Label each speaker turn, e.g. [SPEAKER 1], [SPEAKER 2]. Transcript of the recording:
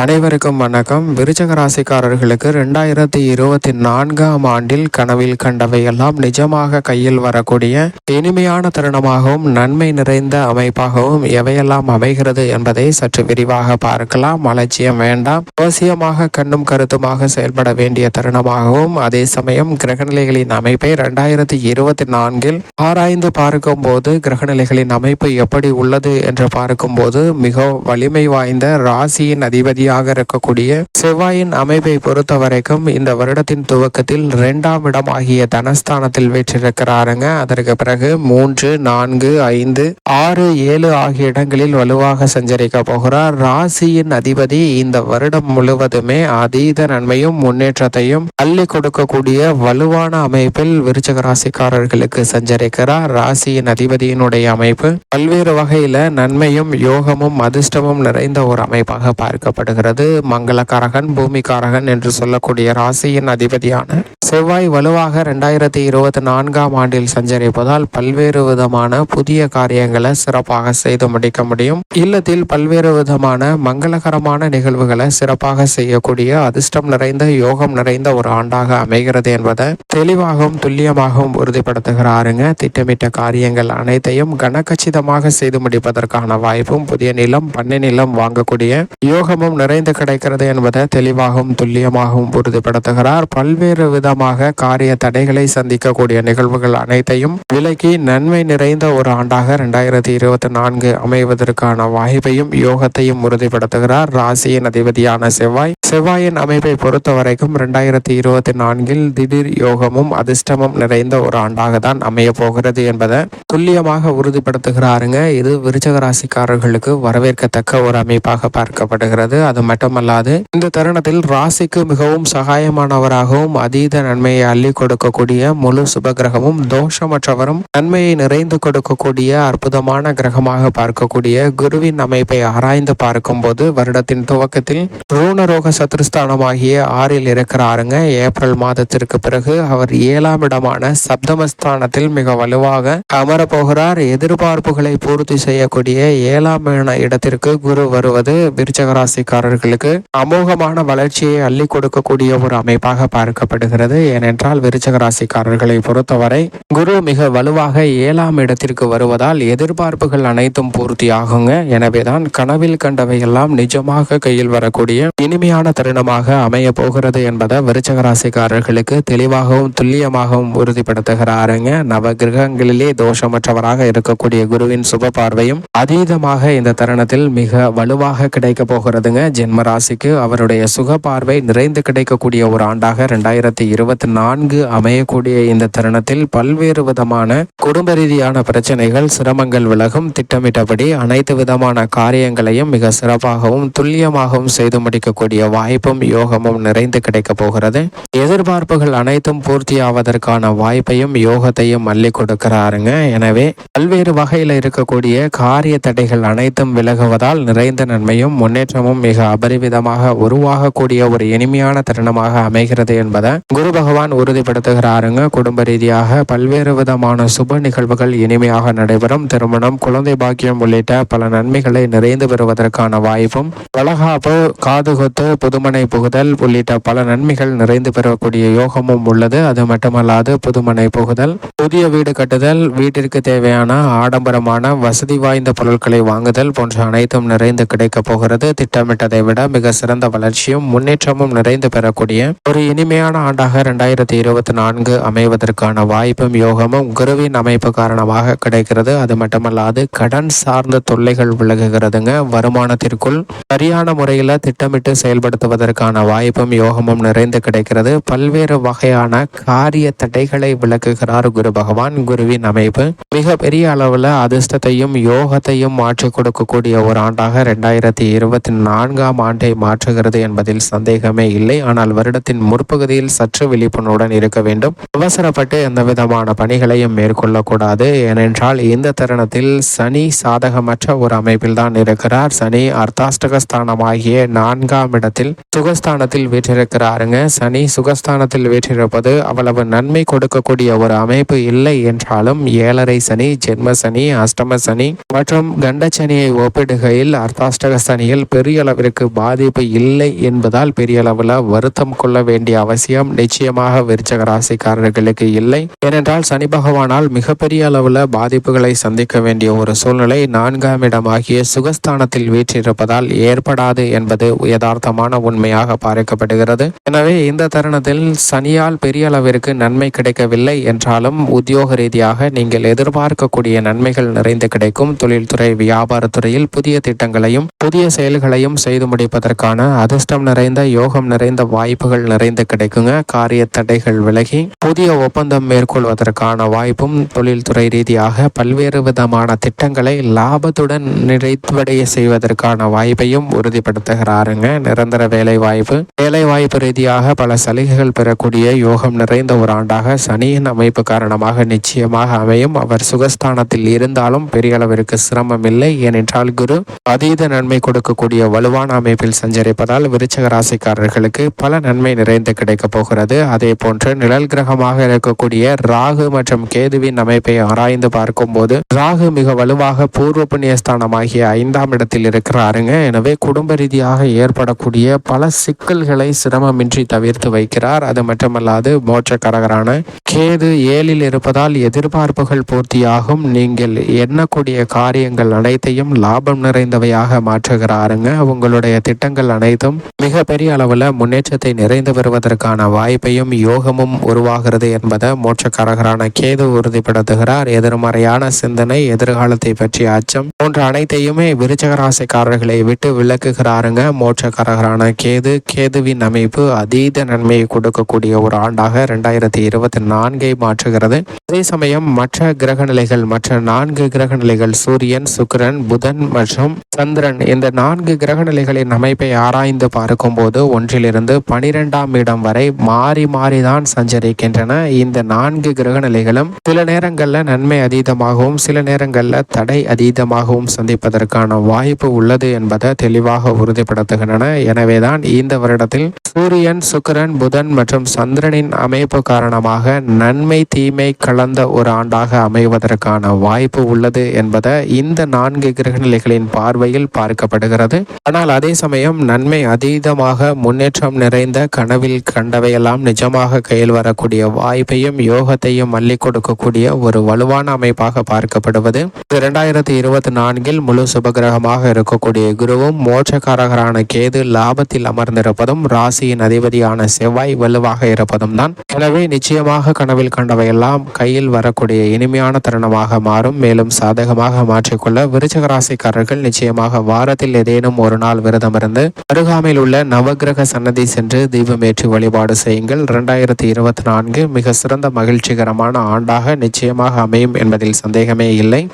[SPEAKER 1] அனைவருக்கும் வணக்கம். விருச்சக ராசிக்காரர்களுக்கு ரெண்டாயிரத்தி இருபத்தி நான்காம் ஆண்டில் கனவில் கண்டவையெல்லாம் நிஜமாக கையில் வரக்கூடிய இனிமையான தருணமாகவும் நன்மை நிறைந்த அமைப்பாகவும் எவையெல்லாம் அமைகிறது என்பதை சற்று விரிவாக பார்க்கலாம். அலட்சியம் வேண்டாம். அவசியமாக கண்ணும் கருத்துமாக செயல்பட வேண்டிய தருணமாகவும் அதே சமயம் கிரகநிலைகளின் அமைப்பை ரெண்டாயிரத்தி இருபத்தி நான்கில் ஆராய்ந்து பார்க்கும் போது கிரகநிலைகளின் அமைப்பு எப்படி உள்ளது என்று பார்க்கும்போது மிக வலிமை வாய்ந்த ராசியின் அதிபதியாக இருக்கக்கூடிய செவ்வாயின் அமைப்பை பொறுத்த வரைக்கும் இந்த வருடத்தின் துவக்கத்தில் இரண்டாம் இடம் ஆகிய தனஸ்தானத்தில் வீற்றிருக்கிறாருங்க. அதற்கு பிறகு மூன்று நான்கு ஐந்து ஆறு ஏழு ஆகிய இடங்களில் வலுவாக சஞ்சரிக்க போகிறார். ராசியின் அதிபதி இந்த வருடம் முழுவதுமே அதீத நன்மையும் முன்னேற்றத்தையும் அள்ளி கொடுக்கக்கூடிய வலுவான அமைப்பில் விருச்சக ராசிக்காரர்களுக்கு சஞ்சரிக்கிறார். ராசியின் அதிபதியினுடைய அமைப்பு பல்வேறு வகையில நன்மையும் யோகமும் அதிர்ஷ்டமும் நிறைந்த ஒரு அமைப்பாக பார்க்கப்படுகிறது. மங்களகாரகன் பூமிகாரகன் என்று சொல்லக்கூடிய ராசியின் அதிபதியான செவ்வாய் வலுவாக ரெண்டாயிரத்தி இருபத்தி நான்காம் ஆண்டில் சஞ்சரிப்பதால் பல்வேறு விதமான புதிய காரியங்களை சிறப்பாக செய்து முடிக்க முடியும். இல்லத்தில் பல்வேறு விதமான மங்களகரமான நிகழ்வுகளை சிறப்பாக செய்யக்கூடிய அதிர்ஷ்டம் நிறைந்த யோகம் நிறைந்த ஒரு ஆண்டாக அமைகிறது என்பதை தெளிவாகவும் துல்லியமாகவும் உறுதிப்படுத்துகிறாருங்க. திட்டமிட்ட காரியங்கள் அனைத்தையும் கனக்கச்சிதமாக செய்து முடிப்பதற்கான வாய்ப்பும் புதிய நிலம் பண்ணை நிலம் வாங்கக்கூடிய யோகமும் நிறைந்து கிடைக்கிறது என்பதை தெளிவாகவும் துல்லியமாகவும் உறுதிப்படுத்துகிறார். பல்வேறு விதமாக காரிய தடைகளை சந்திக்கக்கூடிய நிகழ்வுகள் அனைத்தையும் விலக்கி நன்மை நிறைந்த ஒரு ஆண்டாக இரண்டாயிரத்தி இருபத்தி நான்கு அமைவதற்கான வாய்ப்பையும் யோகத்தையும் உறுதிப்படுத்துகிறார் ராசியின் அதிபதியான செவ்வாய். செவ்வாயின் அமைப்பை பொறுத்த வரைக்கும் இரண்டாயிரத்தி இருபத்தி நான்கில் திடீர் யோகமும் அதிர்ஷ்டமும் நிறைந்த ஒரு ஆண்டாக தான் அமைய போகிறது என்பதை துல்லியமாக உறுதிப்படுத்துகிறாருங்க. இது விருச்சக ராசிக்காரர்களுக்கு வரவேற்கத்தக்க ஒரு அமைப்பாக பார்க்கப்படுகிறது. அது மட்டுமல்லாது இந்த தருணத்தில் ராசிக்கு மிகவும் சகாயமானவராகவும் அதீத நன்மையை அள்ளி கொடுக்கக்கூடிய முழு சுபகிரகமும் தோஷமற்றவரும் நன்மையை நிறைந்து கொடுக்கக்கூடிய அற்புதமான கிரகமாக பார்க்கக்கூடிய குருவின் அமைப்பை ஆராய்ந்து பார்க்கும்போது வருடத்தின் துவக்கத்தில் ரூணரோக சத்ருஸ்தானமாகிய ஆறில் இருக்கிறாருங்க. ஏப்ரல் மாதத்திற்கு பிறகு அவர் ஏழாம் இடமான சப்தமஸ்தானத்தில் மிக வலுவாக அமரப்போகிறார். எதிர்பார்ப்புகளை பூர்த்தி செய்யக்கூடிய ஏழாம் இடத்திற்கு குரு வருவது விருச்சக ராசிக்காரர்களுக்கு அமோகமான வளர்ச்சியை அள்ளி கொடுக்கக்கூடிய ஒரு அமைப்பாக பார்க்கப்படுகிறது. ஏனென்றால் விருச்சக ராசிக்காரர்களை பொறுத்தவரை குரு மிக வலுவாக ஏழாம் இடத்திற்கு வருவதால் எதிர்பார்ப்புகள் அனைத்தும் பூர்த்தியாகுங்க. எனவேதான் கனவில் கண்டவையெல்லாம் நிஜமாக கையில் வரக்கூடிய இனிமையான தருணமாக அமைய போகிறது என்பதை விருச்சக ராசிக்காரர்களுக்கு தெளிவாகவும் துல்லியமாகவும் உறுதிப்படுத்துகிறாருங்க. நவ கிரகங்களிலே தோஷமற்றவராக இருக்கக்கூடிய குருவின் சுப பார்வையும் அதீதமாக இந்த தருணத்தில் மிக வலுவாக கிடைக்க போகிறதுங்க. ஜென்ம ராசிக்கு அவருடைய சுக பார்வை நிறைந்து கிடைக்கக்கூடிய ஒரு ஆண்டாக இரண்டாயிரத்தி இருபத்தி நான்கு அமையக்கூடிய இந்த தருணத்தில் பல்வேறு விதமான குடும்ப ரீதியான பிரச்சனைகள் சிரமங்கள் விலகும். திட்டமிட்டபடி அனைத்து விதமான காரியங்களையும் மிக சிறப்பாகவும் துல்லியமாகவும் செய்து முடிக்கக்கூடிய வாய்ப்பும் யோகமும் நிறைந்து கிடைக்கப் போகிறது. எதிர்பார்ப்புகள் அனைத்தும் பூர்த்தியாவதற்கான வாய்ப்பையும் யோகத்தையும் மல்லி கொடுக்கிறாருங்க. எனவே பல்வேறு வகையில் இருக்கக்கூடிய காரிய தடைகள் அனைத்தும் விலகுவதால் நிறைந்த நன்மையும் முன்னேற்றமும் மிக அபரிவிதமாக உருவாகக்கூடிய ஒரு இனிமையான தருணமாக அமைகிறது என்பதை குரு பகவான் உறுதிப்படுத்துகிறாருங்க. குடும்ப ரீதியாக பல்வேறு விதமான சுப நிகழ்வுகள் இனிமையாக நடைபெறும். திருமணம் குழந்தை பாக்கியம் உள்ளிட்ட பல நன்மைகளை நிறைந்து பெறுவதற்கான வாய்ப்பும் வளகாப்பு காதுகுத்து புதுமனை புகுதல் உள்ளிட்ட பல நன்மைகள் நிறைந்து பெறக்கூடிய யோகமும் உள்ளது. அது மட்டுமல்லாது புதுமனை புகுதல் புதிய வீடு கட்டுதல் வீட்டிற்கு தேவையான ஆடம்பரமான வசதி வாய்ந்த பொருட்களை வாங்குதல் போன்ற அனைத்தும் நிறைந்து கிடைக்கப் போகிறது. திட்டமிட்டதை விட மிக சிறந்த வளர்ச்சியும் முன்னேற்றமும் நிறைந்து பெறக்கூடிய ஒரு இனிமையான ஆண்டாக இரண்டாயிரத்தி இருபத்தி நான்கு அமைவதற்கான வாய்ப்பும் யோகமும் குருவின் அமைப்பு காரணமாக கிடைக்கிறது. அது மட்டுமல்லாது கடன் சார்ந்த தொல்லைகள் விலகுகிறதுங்க. வருமானத்திற்குள் சரியான முறையில் திட்டமிட்டு செயல்படுத்துவதற்கான வாய்ப்பும் யோகமும் நிறைந்து கிடைக்கிறது. பல்வேறு வகையான காரிய தடைகளை விளக்குகிறார் குரு பகவான். குருவின் அமைப்பு மிக பெரிய அளவில் அதிர்ஷ்டத்தையும் யோகத்தையும் மாற்றி கொடுக்கக்கூடிய ஒரு ஆண்டாக ரெண்டாயிரத்தி இருபத்தி நான்காம் ஆண்டை மாற்றுகிறது என்பதில் சந்தேகமே இல்லை. ஆனால் வருடத்தின் முற்பகுதியில் சற்று விழிப்புணர்வுடன் இருக்க வேண்டும். அவசரப்பட்டு எந்த விதமான பணிகளையும் மேற்கொள்ளக்கூடாது. ஏனென்றால் இந்த தருணத்தில் சனி சாதகமற்ற ஒரு அமைப்பில் தான் இருக்கிறார். சனி அர்த்தாஷ்டகஸ்தானமாகிய நான்காம் இடத்தில் சுகஸ்தானத்தில் வீற்றிருக்கிறாருங்க. சனி சுகஸ்தானத்தில் வீற்றிருப்பது அவ்வளவு நன்மை கொடுக்கக்கூடிய ஒரு அமைப்பு இல்லை என்றாலும் ஏழரை சனி ஜென்ம சனி அஷ்டம சனி மற்றும் கண்டச்சனியை ஒப்பிடுகையில் அர்த்தாஷ்டக சனியில் பெரிய அளவிற்கு பாதிப்பு இல்லை என்பதால் பெரிய அளவில் வருத்தம் கொள்ள வேண்டிய அவசியம் நிச்சயமாக விருச்சக ராசிக்காரர்களுக்கு இல்லை. ஏனென்றால் சனி பகவானால் மிகப்பெரிய அளவில் பாதிப்புகளை சந்திக்க வேண்டிய ஒரு சூழ்நிலை நான்காம் இடமாகிய சுகஸ்தானத்தில் வீற்றிருப்பதால் ஏற்படாது என்பது யதார்த்தமான உண்மையாக பார்க்கப்படுகிறது எனவே இந்த தருணத்தில் சனியால் பெரிய அளவிற்கு நன்மை கிடைக்கவில்லை என்றாலும் உத்தியோக ரீதியாக நீங்கள் எதிர்பார்க்கக்கூடிய நன்மைகள் நிறைந்து கிடைக்கும். தொழில்துறை வியாபாரத்துறையில் புதிய திட்டங்களையும் புதிய செயல்களையும் செய்து முடிப்பதற்கான அதிர்ஷ்டம் நிறைந்த யோகம் நிறைந்த வாய்ப்புகள் நிறைந்து கிடைக்குங்க. காரிய தடைகள் விலகி புதிய ஒப்பந்தம் மேற்கொள்வதற்கான வாய்ப்பும் தொழில்துறை ரீதியாக பல்வேறு விதமான திட்டங்களை லாபத்துடன் நிறைவடைய செய்வதற்கான வாய்ப்பையும் உறுதிப்படுத்துகிறாருங்க. நிரந்தர வேலை வாய்ப்பு வேலை வாய்ப்பு ரீதியாக பல சலுகைகள் பெறக்கூடிய யோகம் நிறைந்த ஒரு ஆண்டாக சனியின் அமைப்பு காரணமாக நிச்சயமாக அமையும். அவர் சுகஸ்தானத்தில் இருந்தாலும் பெரிய அளவிற்கு சிரமம் இல்லை. ஏனென்றால் குரு அதீத நன்மை கொடுக்கக்கூடிய வலுவான அமைப்பில் சஞ்சரிப்பதால் விருச்சக ராசிக்காரர்களுக்கு பல நன்மை நிறைந்து கிடைக்கப் போகிறது. அதே போன்று நிழல் கிரகமாக இருக்கக்கூடிய ராகு மற்றும் கேதுவின் அமைப்பை ஆராய்ந்து பார்க்கும்போது ராகு மிக வலுவாக பூர்வ புண்ணியஸ்தானமாகிய ஐந்தாம் இடத்தில் இருக்கிறாருங்க. எனவே குடும்ப ரீதியாக ஏற்படக்கூடிய பல சிக்கல்களை சிரமமின்றி தவிர்த்து வைக்கிறார். அது மட்டுமல்லாது மோட்சக்காரகரான கேது ஏழில் இருப்பதால் எதிர்பார்ப்புகள் பூர்த்தியாகும். நீங்கள் எண்ணக்கூடிய காரியங்கள் அனைத்தையும் லாபம் நிறைந்தவையாக மாற்றுகிறாருங்க. உங்களுடைய திட்டங்கள் அனைத்தும் மிக பெரிய அளவில் முன்னேற்றத்தை நிறைந்து வருவதற்கான வாய்ப்பை வாய்ப்பையும் யோகமும் உருவாகிறது என்பதை மோட்சக்காரகரான கேது உறுதிப்படுத்துகிறார். எதிர்மறையான சிந்தனை எதிர்காலத்தை பற்றிய அச்சம் போன்ற அனைத்தையுமே விருச்சகராசிக்காரர்களை விட்டு விளக்குகிறாருங்க மோட்சக்காரகரான கேது. கேதுவின் அமைப்பு அதீத நன்மையை கொடுக்கக்கூடிய ஒரு ஆண்டாக இரண்டாயிரத்தி இருபத்தி நான்கை மாற்றுகிறது. அதே சமயம் மற்ற கிரக நிலைகள் மற்ற நான்கு கிரக நிலைகள் சூரியன் சுக்கிரன் புதன் மற்றும் சந்திரன் இந்த நான்கு கிரக நிலைகளின் அமைப்பை ஆராய்ந்து பார்க்கும்போது ஒன்றிலிருந்து பனிரெண்டாம் இடம் வரை மாறி மாறி மாறிதான் சஞ்சரிக்கின்றன. இந்த நான்கு கிரக நிலைகளும் சில நேரங்களில் நன்மை அதீதமாகவும் சில நேரங்களில் தடை அதீதமாகவும் சந்திப்பதற்கான வாய்ப்பு உள்ளது என்பதை தெளிவாக உறுதிப்படுத்துகின்றன. எனவேதான் இந்த வருடத்தில் சூரியன் சுக்கரன் புதன் மற்றும் சந்திரனின் அமைப்பு காரணமாக நன்மை தீமை கலந்த ஒரு ஆண்டாக அமைவதற்கான வாய்ப்பு உள்ளது என்பதை இந்த நான்கு கிரகநிலைகளின் பார்வையில் பார்க்கப்படுகிறது. ஆனால் அதே சமயம் நன்மை அதீதமாக முன்னேற்றம் நிறைந்த கனவில் கண்டவையெல்லாம் நிஜமாக கையில் வரக்கூடிய வாய்ப்பையும் யோகத்தையும் மல்லி கொடுக்கக்கூடிய ஒரு வலுவான அமைப்பாக பார்க்கப்படுவது. இரண்டாயிரத்தி இருபத்தி நான்கில் முழு சுபகிரகமாக இருக்கக்கூடிய குருவும் மோட்சக்காரகரான கேது லாபத்தில் அமர்ந்திருப்பதும் ராசியின் அதிபதியான செவ்வாய் வலுவாக இருப்பதும் தான். எனவே நிச்சயமாக கனவில் கண்டவையெல்லாம் கையில் வரக்கூடிய இனிமையான தருணமாக மாறும். மேலும் சாதகமாக மாற்றிக்கொள்ள விருச்சக ராசிக்காரர்கள் நிச்சயமாக வாரத்தில் ஏதேனும் ஒரு நாள் விரதம் இருந்து அருகாமையில் உள்ள நவகிரக சன்னதி சென்று தீபமேற்றி வழிபாடு செய்யுங்கள். இரண்டாயிரத்தி இருபத்தி நான்கு மிக சிறந்த மகிழ்ச்சிகரமான ஆண்டாக நிச்சயமாக அமையும் என்பதில் சந்தேகமே இல்லை.